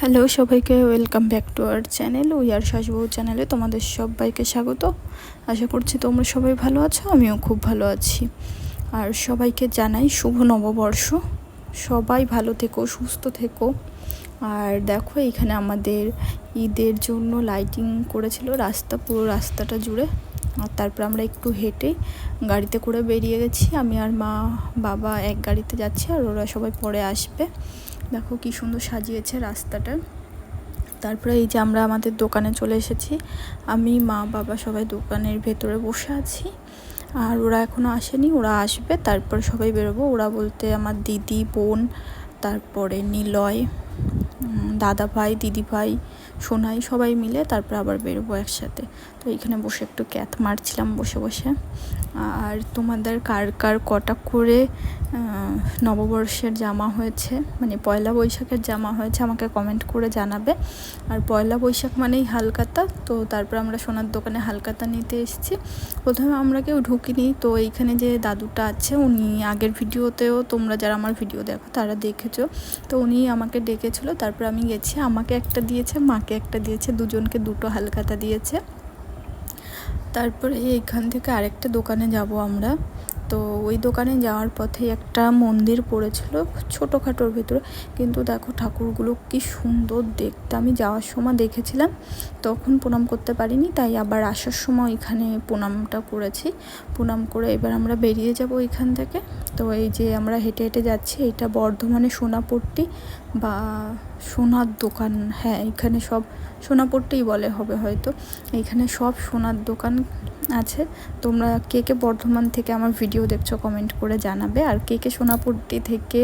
Hello সবাইকে welcome back to our channel we are শাসবউ চ্যানেলে তোমাদের সবাইকে স্বাগত। আশা করছি তোমরা সবাই ভালো আছো, আমিও খুব ভালো আছি। আর সবাইকে জানাই শুভ নববর্ষ। সবাই ভালো থেকো, সুস্থ থেকো। আর দেখো এখানে আমাদের ঈদের জন্য লাইটিং করেছিল রাস্তা, পুরো রাস্তাটা জুড়ে। আর তারপর আমরা একটু হেঁটে গাড়িতে করে বেরিয়ে গেছি। আমি আর মা, বাবা এক গাড়িতে যাচ্ছি আর ওরা সবাই পরে আসবে। দেখো কি সুন্দর সাজিয়েছে রাস্তাটা। তারপরে এই যে আমরা আমাদের দোকানে চলে এসেছি। আমি, মা, বাবা সবাই দোকানের ভেতরে বসে আছি। আর ওরা এখনও আসেনি, ওরা আসবে, তারপর সবাই বেরোবো। ওরা বলতে আমার দিদি, বোন, তারপরে নিলয় দাদা ভাই দিদি ভাই সোনাই সবাই মিলে তারপর আবার বেরোবো একসাথে। তো এখানে বসে একটু ক্যাথ মারছিলাম বসে বসে। আর তোমাদের কার কার কটা করে নববর্ষের জামা হয়েছে? মানে পয়লা বৈশাখের জামা হয়েছে, আমাকে কমেন্ট করে জানাবে। আর পয়লা বৈশাখ মানেই হালকাতা, তো তারপর আমরা সোনার দোকানে হালকাতা নিতে এসেছি। প্রথমে আমরা কেউ ঢুকিনি, তো এইখানে যে দাদুটা আছে, উনি আগের ভিডিওতেও তোমরা যারা আমার ভিডিও দেখো, তারা দেখেছ। তো উনি আমাকে ডেকেছিলো, তারপর আমি গেছি। আমাকে একটা দিয়েছে, মাকে একটা দিয়েছে, দুজনকে দুটো হালকাতা দিয়েছে। তারপরে এইখান থেকে আরেকটা দোকানে যাব আমরা। তো ওই দোকানে যাওয়ার পথে একটা মন্দির পড়েছিল ছোটোখাটোর ভেতরে। কিন্তু দেখো ঠাকুরগুলো কি সুন্দর দেখতে। আমি যাওয়ার সময় দেখেছিলাম, তখন প্রণাম করতে পারিনি, তাই আবার আসার সময় এখানে প্রণামটা করেছি। প্রণাম করে এবার আমরা বেরিয়ে যাব এখান থেকে। তো এই যে আমরা হেঁটে হেঁটে যাচ্ছি, এটা বর্ধমানে সোনাপট্টি বা সোনার দোকান। হ্যাঁ এখানে সব সোনাপট্টিই বলে হবে হয়তো। এখানে সব সোনার দোকান আছে। তোমরা কে কে বর্ধমান থেকে আমার ভিডিও দেখছ কমেন্ট করে জানাবে। আর কে কে সোনাপট্টি থেকে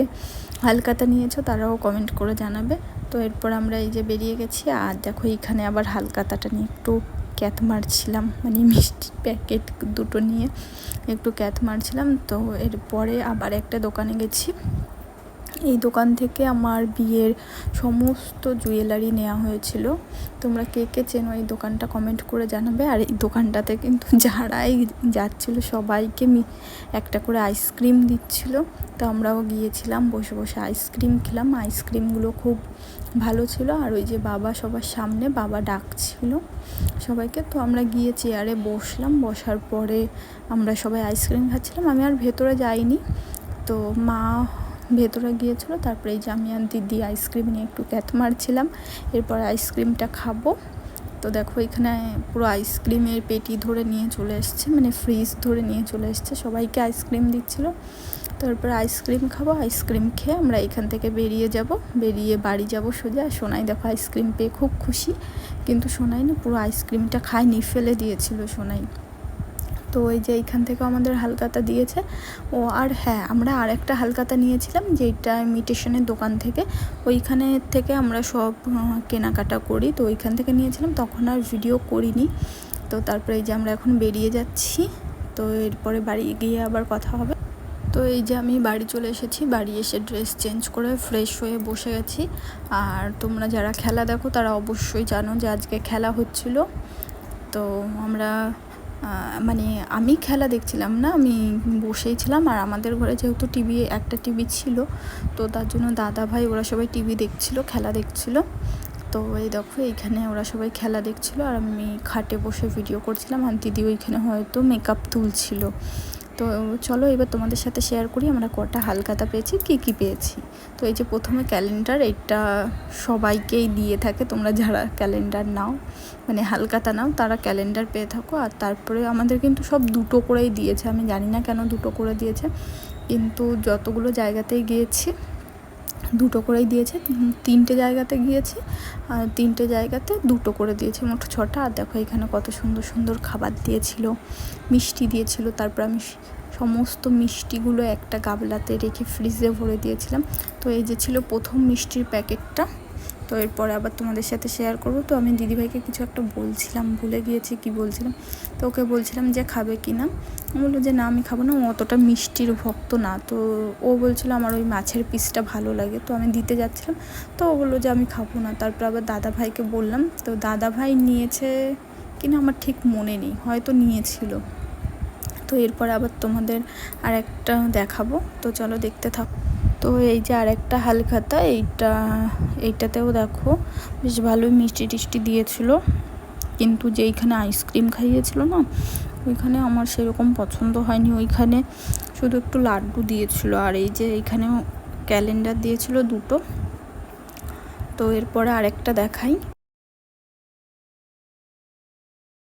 হালকাতা নিয়েছো তারাও কমেন্ট করে জানাবে। তো এরপর আমরা এই যে বেরিয়ে গেছি। আর দেখো এখানে আবার হালকাতাটা নিয়ে একটু ক্যাথ মারছিলাম মানে মিষ্টির প্যাকেট দুটো নিয়ে একটু ক্যাথ মারছিলাম, তো এরপরে আবার একটা দোকানে গেছি। এই দোকান থেকে আমার বিয়ের সমস্ত জুয়েলারি নেওয়া হয়েছিল। তোমরা কে কে চেনো এই দোকানটা কমেন্ট করে জানাবে। আর এই দোকানটাতে কিন্তু যারাই যাচ্ছিল সবাইকে একটা করে আইসক্রিম দিচ্ছিল। তো আমরাও গিয়েছিলাম, বসে বসে আইসক্রিম খেলাম। আইসক্রিমগুলো খুব ভালো ছিল। আর ওই যে বাবা সবার সামনে বাবা ডাকছিল সবাইকে। তো আমরা গিয়ে চেয়ারে বসলাম। বসার পরে আমরা সবাই আইসক্রিম খাচ্ছিলাম। আমি আর ভেতরে যাইনি। তো মা ভেতরে গিয়েছিল, তারপরে এই যে আমি আইসক্রিম নিয়ে একটু ক্যাথ মারছিলাম, এরপর আইসক্রিমটা খাব। তো দেখো এখানে পুরো আইসক্রিমের পেটি ধরে নিয়ে চলে এসছে মানে ফ্রিজ ধরে নিয়ে চলে এসছে, সবাইকে আইসক্রিম দিচ্ছিল। তারপর আইসক্রিম খাব আইসক্রিম খেয়ে আমরা এখান থেকে বেরিয়ে যাব, বেরিয়ে বাড়ি যাব সোজা। সোনাই দেখো আইসক্রিম পেয়ে খুব খুশি, কিন্তু সোনাই না পুরো আইসক্রিমটা খায়নি, ফেলে দিয়েছিল সোনাই। তো ওই যে এইখান থেকেও আমাদের হালকাতা দিয়েছে। ও আর হ্যাঁ আমরা আর একটা হালকাতা নিয়েছিলাম যেটা ইমিটেশনের দোকান থেকে। ওইখানে থেকে আমরা সব কেনাকাটা করি। তো ওইখান থেকে নিয়েছিলাম, তখন আর ভিডিও করিনি। তো তারপরে এই যে আমরা এখন বেরিয়ে যাচ্ছি। তো এরপরে বাড়ি গিয়ে আবার কথা হবে। তো এই যে আমি বাড়ি চলে এসেছি। বাড়ি এসে ড্রেস চেঞ্জ করে ফ্রেশ হয়ে বসে গেছি। আর তোমরা যারা খেলা দেখো, তারা অবশ্যই জানো যে আজকে খেলা হচ্ছিল। তো আমরা মানে আমি খেলা দেখছিলাম না, আমি বসেই ছিলাম আর আমাদের ঘরে যেহেতু টিভি একটা টিভি ছিল, তো তার জন্য দাদা ভাই ওরা সবাই টিভি দেখছিল, খেলা দেখছিল। তো এই দেখো এইখানে ওরা সবাই খেলা দেখছিল আর আমি খাটে বসে ভিডিও করছিলাম। আর দিদি ওইখানে হয়তো মেকআপ তুলছিল। তো চলো এবার তোমাদের সাথে শেয়ার করি, আমরা কটা হালকাতা পেয়েছি, কি কি পেয়েছি। তো এই যে প্রথমে ক্যালেন্ডার এটা সবাইকেই দিয়ে থাকে, তোমরা যারা ক্যালেন্ডার নাও মানে হালকাতা নাও, তারা ক্যালেন্ডার পেয়ে থাকো। আর তারপরে আমাদের কিন্তু সব দুটো করেই দিয়েছে, আমি জানি না কেন দুটো করে দিয়েছে, কিন্তু যতগুলো জায়গাতেই গিয়েছি দুটো করেই দিয়েছে। তিনটে জায়গাতে গিয়েছি আর তিনটে জায়গাতে দুটো করে দিয়েছে, মোট ছটা। আর দেখো এখানে কত সুন্দর সুন্দর খাবার দিয়েছিল, মিষ্টি দিয়েছিল। তারপর আমি সমস্ত মিষ্টিগুলো একটা গাবলাতে রেখে ফ্রিজে ভরে দিয়েছিলাম। তো এই যে ছিল প্রথম মিষ্টির প্যাকেটটা। তো এরপরে আবার তোমাদের সাথে শেয়ার করব। তো আমি দিদিভাইকে কিছু একটা বলছিলাম, ভুলে গিয়েছি কি বলছিলাম। তো ওকে বলছিলাম যে খাবে কি না? বলল যে, না, আমি খাব না, ও অতটা মিষ্টির ভক্ত না। তো ও বলছিল, আমার ওই মাছের পিসটা ভালো লাগে। তো আমি দিতে যাচ্ছিলাম। তো ও বলল যে, আমি খাব না। তারপর আবার দাদা ভাইকে বললাম, তো দাদা ভাই নিয়েছে কিনা আমার ঠিক মনে নেই, হয়তো নিয়েছিল। তো এরপর আবার তোমাদের আর একটা দেখাবো। তো চলো দেখতে থাকো। তো এই যে আর আরেকটা হালখাতা, এইটা, এইটাতেও দেখো বেশ ভালোই মিষ্টি টিষ্টি দিয়েছিল। কিন্তু যেইখানে আইসক্রিম খাইয়েছিল না, ওইখানে আমার সেরকম পছন্দ হয়নি। ওইখানে শুধু একটু লাড্ডু দিয়েছিল আর এই যে এইখানেও ক্যালেন্ডার দিয়েছিল দুটো। তো এরপরে আরেকটা দেখাই।